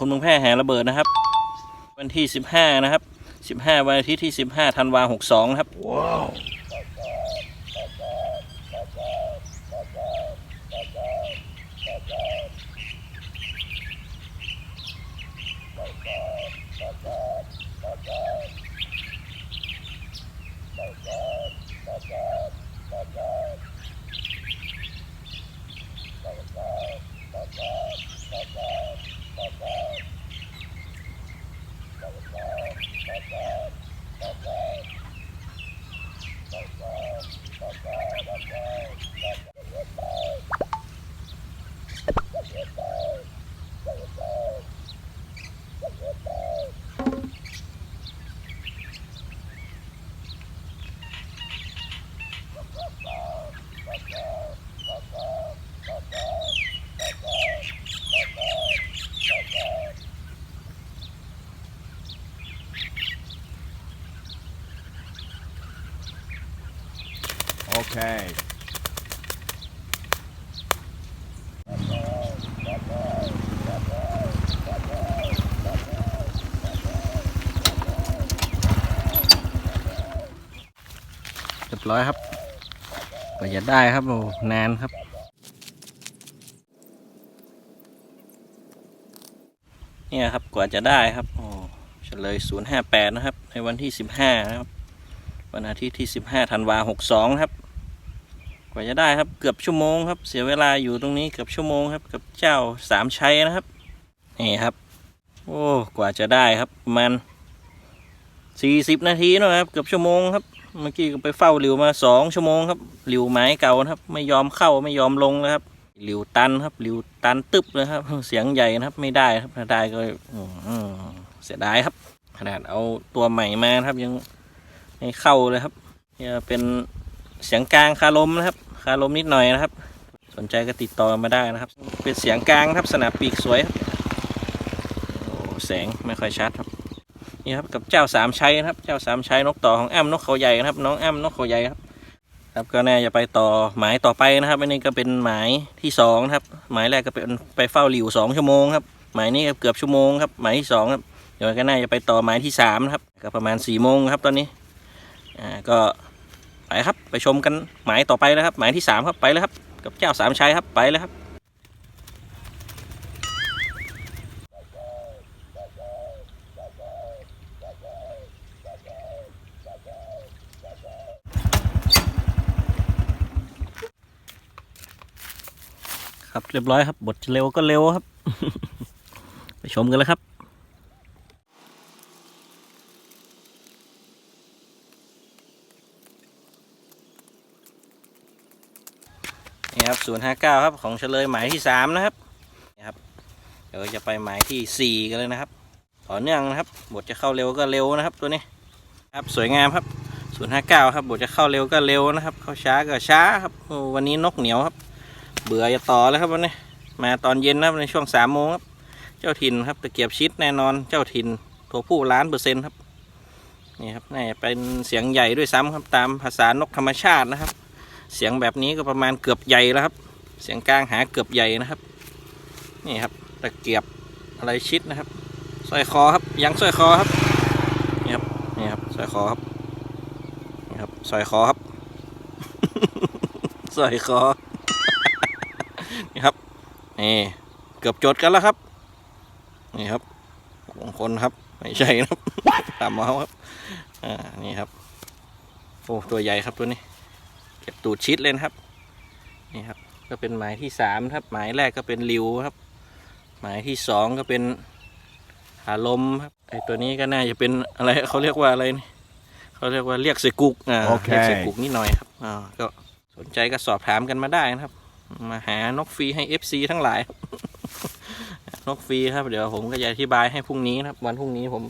คนเมืองแพร่แห่ระเบิดนะครับ วันที่ 15 นะครับ 15 วันอาทิตย์ที่ 15ธันวา62 นะครับ バイバイ。Okay. เรียบร้อยครับกว่าจะได้ครับโอ้นานครับ เนี่ยครับกว่าจะได้ครับโอ้เฉลย 058 นะครับ ในวันที่ 15 นะครับ วันอาทิตย์ที่ 15ธันวา62 ครับ กว่าจะได้ครับเกือบชั่วโมงครับ เสียเวลาอยู่ตรงนี้เกือบชั่วโมงครับกับเจ้าสามชัยนะครับนี่ครับ โอ้กว่าจะได้ครับประมาณ40นาทีนะครับ เกือบชั่วโมงครับเมื่อกี้ก็ไปเฝ้าหลิวมาสองชั่วโมงครับหลิวไม้เก่านะครับ ไม่ยอมเข้าไม่ยอมลงนะครับหลิวตันครับหลิวตันตึบเลยครับ เสียงใหญ่นะครับ ไม่ได้ครับถ้าได้ก็เสียดายครับ ขนาดเอาตัวใหม่มาครับยังไม่เข้าเลยครับเนี่ยเป็น เสียงกลางคาลมนะครับ คาลมนิดหน่อยนะครับ สนใจก็ติดต่อมาได้นะครับ เป็นเสียงกลางครับสนามปีกสวยครับแสงไม่ค่อยชัดครับนี่ครับกับเจ้าสามชัยนะครับ เจ้าสามชัยนกต่อของแอมนกเขาใหญ่นะครับ น้องแอมนกเขาใหญ่ครับครับก็แน่จะไปต่อหมายต่อไปนะครับอันนี้ก็เป็นหมายที่สองนะครับ หมายแรกก็เป็นไปเฝ้าหลิวสองชั่วโมงครับหมายนี้ก็เกือบชั่วโมงครับหมายที่สองครับเดี๋ยวก็น่าจะไปต่อหมายที่สามนะครับก็ประมาณสี่โมงครับตอนนี้อ่าก็ ไปครับ ไปชมกันหมายต่อไปนะครับ หมายที่สามครับไปเลยครับ กับเจ้าสามชัยครับไปเลยครับครับเรียบร้อยครับบทเร็วก็เร็วครับ ไปชมกันเลยครับ นี่ครับศูนย์ห้าเก้าครับของเฉลยหมายที่สามนะครับนี่ครับ เดี๋ยวจะไปหมายที่สี่กันเลยนะครับ ต่อเนื่องนะครับ บทจะเข้าเร็วก็เร็วนะครับ ตัวนี้ครับสวยงามครับศูนย์ห้าเก้าครับ บทจะเข้าเร็วก็เร็วนะครับ เข้าช้าก็ช้าครับ วันนี้นกเหนียวครับ เบื่อจะต่อแล้วครับวันนี้มาตอนเย็นนะครับในช่วงสามโมงครับ เจ้าถิ่นครับตะเกียบชิดแน่นอนเจ้าถิ่นตัวผู้ล้านเปอร์เซ็นต์ครับนี่ครับนี่เป็นเสียงใหญ่ด้วยซ้ำครับตามภาษานกธรรมชาตินะครับ เสียงแบบนี้ก็ประมาณเกือบใหญ่แล้วครับ เสียงกลางหาเกือบใหญ่นะครับ นี่ครับตะเกียบอะไรชิดนะครับสร้อยคอครับยังสร้อยคอครับนี่ครับนี่ครับสร้อยคอครับนี่ครับสร้อยคอครับสร้อยคอนี่ครับนี่เกือบจดกันแล้วครับนี่ครับมงคลครับไม่ใช่นะครับตามมาครับอ่านี่ครับโอ้ตัวใหญ่ครับตัวนี้ เก็บตูดชิดเลยนะครับนี่ครับ ก็เป็นหมายที่สามครับ หมายแรกก็เป็นริวครับ หมายที่สองก็เป็นหาลมครับไอตัวนี้ก็น่าจะเป็นอะไรเขาเรียกว่าอะไรนี่เขาเรียกว่าเรียกเสกุกอ่าโอเคเรียกเสกุกนิดหน่อยครับอ่าก็สนใจก็สอบถามกันมาได้นะครับ มาหานกฟรีให้ FC ทั้งหลาย นกฟรีครับ เดี๋ยวผมก็จะอธิบายให้พรุ่งนี้นะครับ วันพรุ่งนี้ผม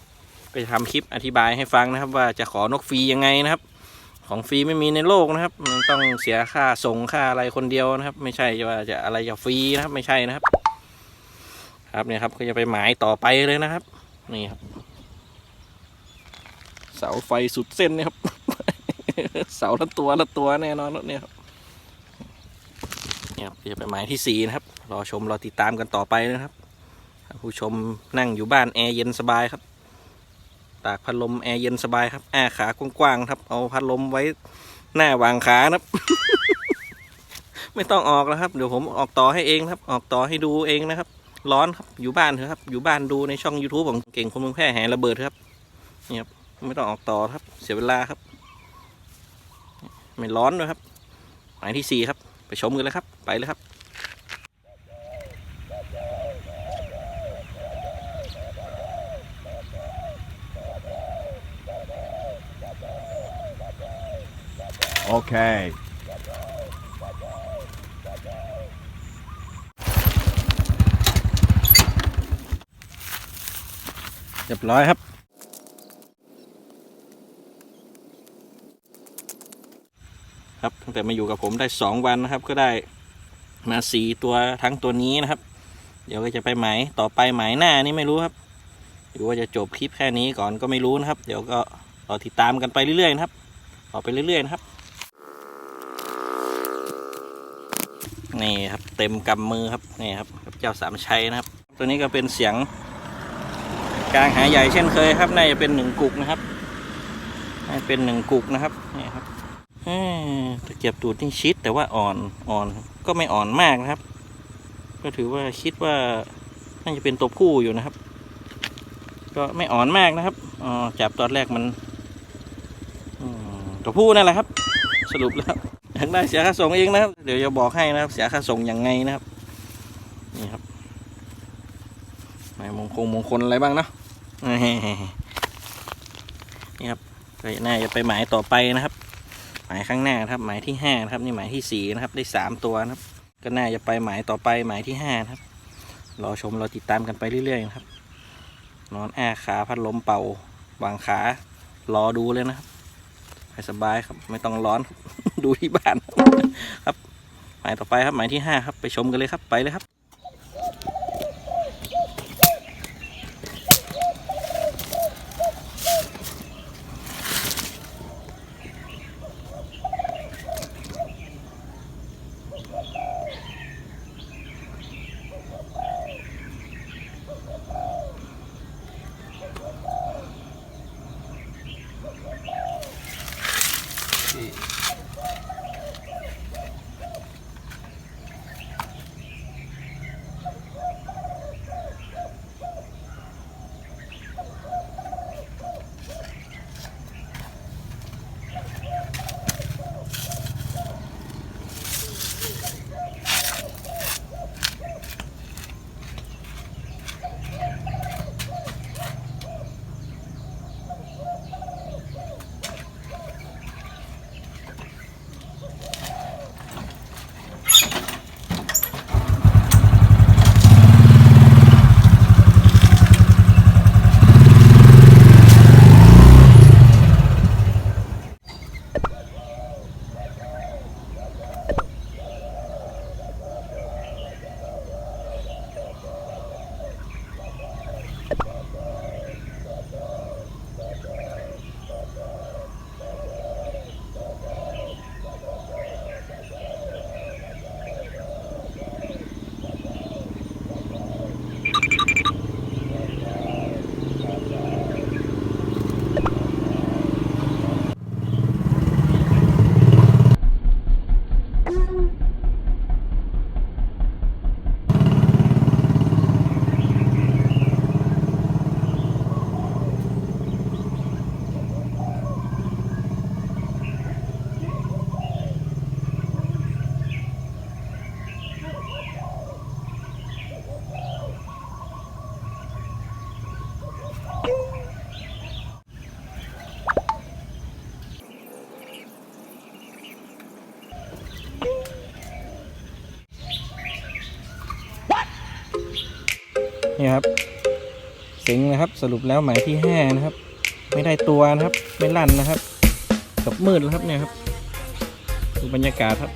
ก็จะทำคลิปอธิบายให้ฟังนะครับ ว่าจะขอนกฟรียังไงนะครับ ของฟรีไม่มีในโลกนะครับ มันต้องเสียค่าส่งค่าอะไรคนเดียวนะครับ ไม่ใช่ว่าจะอะไรจะฟรีนะครับ ไม่ใช่นะครับ ครับเนี่ยครับก็จะไปหมายต่อไปเลยนะครับ นี่ครับ เสาไฟสุดเส้นนี่ยครับ เสาละตัวละตัวแน่นอนล้วเนี่ยครับเนี่ยครับจะไปหมายที่สี่นะครับรอชมรอติดตามกันต่อไปนะครับ ผู้ชมนั่งอยู่บ้านแอร์เย็นสบายครับ ตากพัดลมแอร์เย็นสบายครับแอร์ขากว้างๆครับ เอาพัดลมไว้หน้าวางขานะครับ ไม่ต้องออกแล้วครับ เดี๋ยวผมออกต่อให้เองครับ ออกต่อให้ดูเองนะครับ ร้อนครับ อยู่บ้านเถอะครับ อยู่บ้านดูในช่อง YouTube ของเก่งคนเมืองแพร่แห่ระเบิดครับนี่ครับ ไม่ต้องออกต่อครับ เสียเวลาครับ ไม่ร้อนด้วยครับหมายที่สี่ครับ ไปชมกันเลยครับ ไปเลยครับ Okay. เรียบร้อยครับครับตั้งแต่มาอยู่กับผมได้สองวันนะครับ ก็ได้มาสีตัวทั้งตัวนี้นะครับ เดี๋ยวก็จะไปไหมต่อไปไหมหน้านี่ไม่รู้ครับหรือว่าจะจบคลิปแค่นี้ก่อนก็ไม่รู้นะครับ เดี๋ยวก็รอติดตามกันไปเรื่อยๆนะครับต่อไปเรื่อยๆนะครับ นี่ครับเต็มกำมือครับนี่ครับเจ้าสามชัยนะครับ ตัวนี้ก็เป็นเสียงกลางหาใหญ่เช่นเคยครับน่าจะเป็นหนึ่งกุกนะครับน่าจะเป็นหนึ่งกุกนะครับนี่ครับเอ้อตะเกียบตูดนี่ชิดแต่ว่าอ่อนอ่อนก็ไม่อ่อนมากนะครับ ก็ถือว่าคิดว่าน่าจะเป็นตัวผู้อยู่นะครับ ก็ไม่อ่อนมากนะครับอ๋อจับตอนแรกมันตัวผู้นั่นแหละครับ สรุปแล้วากได้เสียค่าส่งเองนะครับ เดี๋ยวจะบอกให้นะครับ เสียค่าส่งยังไงนะครับ นี่ครับไหนมงคลมงคลอะไรบ้างเนาะนี่ครับก็น่าจะไปหมายต่อไปนะครับ หมายข้างหน้าครับ หมายที่ห้านะครับ นี่หมายที่สี่นะครับ ได้สามตัวนะครับ ก็น่าจะไปหมายต่อไปหมายที่ห้านะครับ รอชมรอติดตามกันไปเรื่อยๆนะครับ นอนแอาขาพัดลมเป่าวางขารอดูเลยนะครับ ให้สบายครับ ไม่ต้องร้อนดูที่บ้านครับหมายต่อไปครับหมายที่ห้าครับไปชมกันเลยครับไปเลยครับ see. นี่ครับเสิงนะครับสรุปแล้วหมายที่ห้านะครับ ไม่ได้ตัวนะครับ ไม่ลั่นนะครับกับมืดแล้วครับเนี่ยครับดูบรรยากาศครับ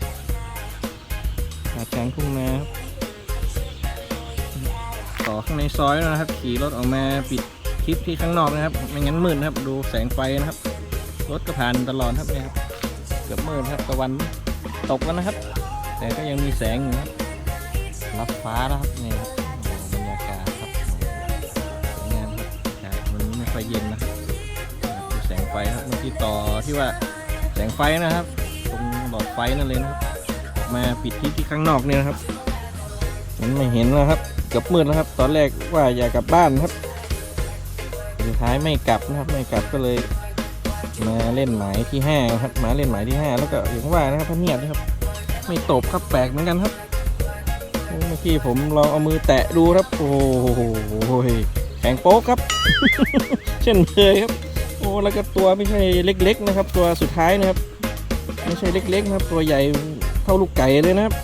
อาดกลางทุ่งนาครับต่อข้างในซอยแล้วนะครับ ขี่รถออกมาปิดคลิปที่ข้างนอกนะครับไม่งั้นมืดนะครับ ดูแสงไฟนะครับ รถก็ผ่านตลอดครับเนี่ยครับเกือบมืดครับตะวันตกแล้วนะครับ แต่ก็ยังมีแสงอยู่นะครับรับฟ้านะครับเนี่ย ฟครับเมื่อกี้ต่อที่ว่าแสงไฟนะครับ ตรงหลอดไฟนั่นเลยนะครับออกมาปิดที่ที่ข้างนอกเนี่ยนะครับมันไม่เห็นแล้วครับ เกือบมืดแล้วครับ ตอนแรกว่าอยากกลับบ้านครับสุดท้ายไม่กลับนะครับ ไม่กลับก็เลยมาเล่นหมายที่ห้าครับมาเล่นหมายที่ห้าแล้วก็อย่างว่านะครับพเนียดนะครับ ไม่ตบครับแปลกเหมือนกันครับเมื่อกี้ผมลองเอามือแตะดูครับ โอ้โหแข็งโป๊กครับ เช่นเคยครับ โอ้แล้วก็ตัวไม่ใช่เล็ก ๆ นะครับ ตัวสุดท้ายนะครับ ไม่ใช่เล็กๆนะครับ ตัวใหญ่เท่าลูกไก่เลยนะครับ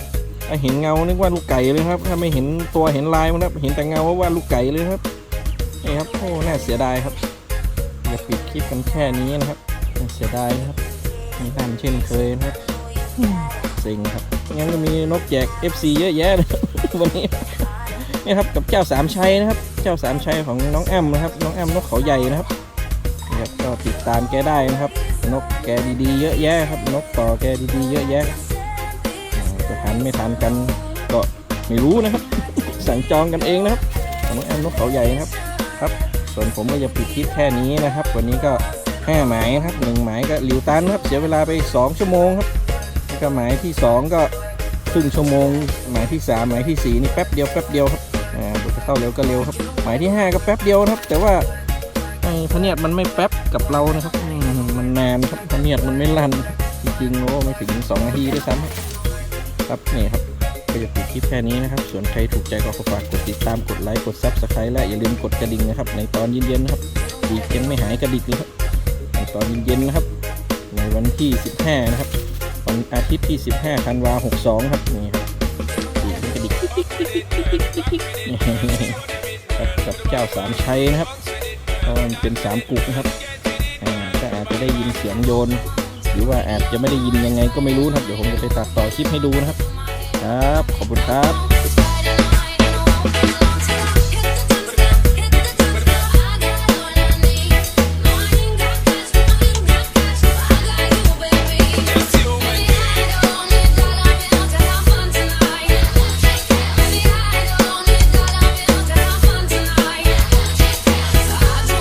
เห็นเงานึกว่าลูกไก่เลยครับ ถ้าไม่เห็นตัวเห็นลายมันนะครับเห็นแต่เงาว่าลูกไก่เลยครับนี่ครับโอ้น่าเสียดายครับอย่าปิดคลิปกันแค่นี้นะครับน่าเสียดายนะครับมีท่านเช่นเคยนะครับเซ็งครับงั้นก็มีนกแจก FC เยอะแยะเลยวันนี้นี่ครับกับเจ้าสามชัยนะครับ เจ้าสามชัยของน้องแอมนะครับ น้องแอมนกเขาใหญ่นะครับ ครับก็ติดตามแกได้นะครับ นกแกดีๆ เยอะแยะครับ นกต่อแกดีๆ เยอะแยะจะทันไม่ทันกันก็ไม่รู้นะครับ สั่งจองกันเองนะครับของน้องแอมนกเขาใหญ่นะครับครับ ส่วนผมก็จะปิดคลิปแค่นี้นะครับ วันนี้ก็ห้าหมายนะครับหนึ่งหมายก็หลิวตันครับเสียเวลาไปสองชั่วโมงครับแล้วก็หมายที่สองก็ครึ่งชั่วโมง หมายที่สามหมายที่สี่นี่แป๊บเดียวแป๊บเดียวครับอ่าจะเข้าเร็วก็เร็วครับ หมายที่ห้าก็แป๊บเดียวครับ แต่ว่า พเนียดมันไม่แป๊บกับเรานะครับมันนานครับพเนียดมันไม่ลั่นจริงๆโอ้ไม่ถึงสองนาทีด้วยซ้ำครับนี่ครับก็จะปิดคลิปแค่นี้นะครับ ส่วนใครถูกใจก็ฝากกดติดตามกดไลค์กดซับสไครต์และอย่าลืมกดกระดิ่งนะครับ ในตอนเย็นๆนะครับดีกยังไม่หายกระดิกเลยครับในตอนเย็นๆนะครับ ในวันที่ 15 นะครับวันอาทิตย์ที่ 15ธันวา62 ครับนี่ครับดีกระดิกนี่ครับกับเจ้าสามชัยนะครับ เพราะมันเป็นสามกุกนะครับอาก็อาจจะได้ยินเสียงโยน หรือว่าอาจจะไม่ได้ยินยังไงก็ไม่รู้นะครับ เดี๋ยวผมจะไปตัดต่อคลิปให้ดูนะครับ ครับ ขอบคุณครับ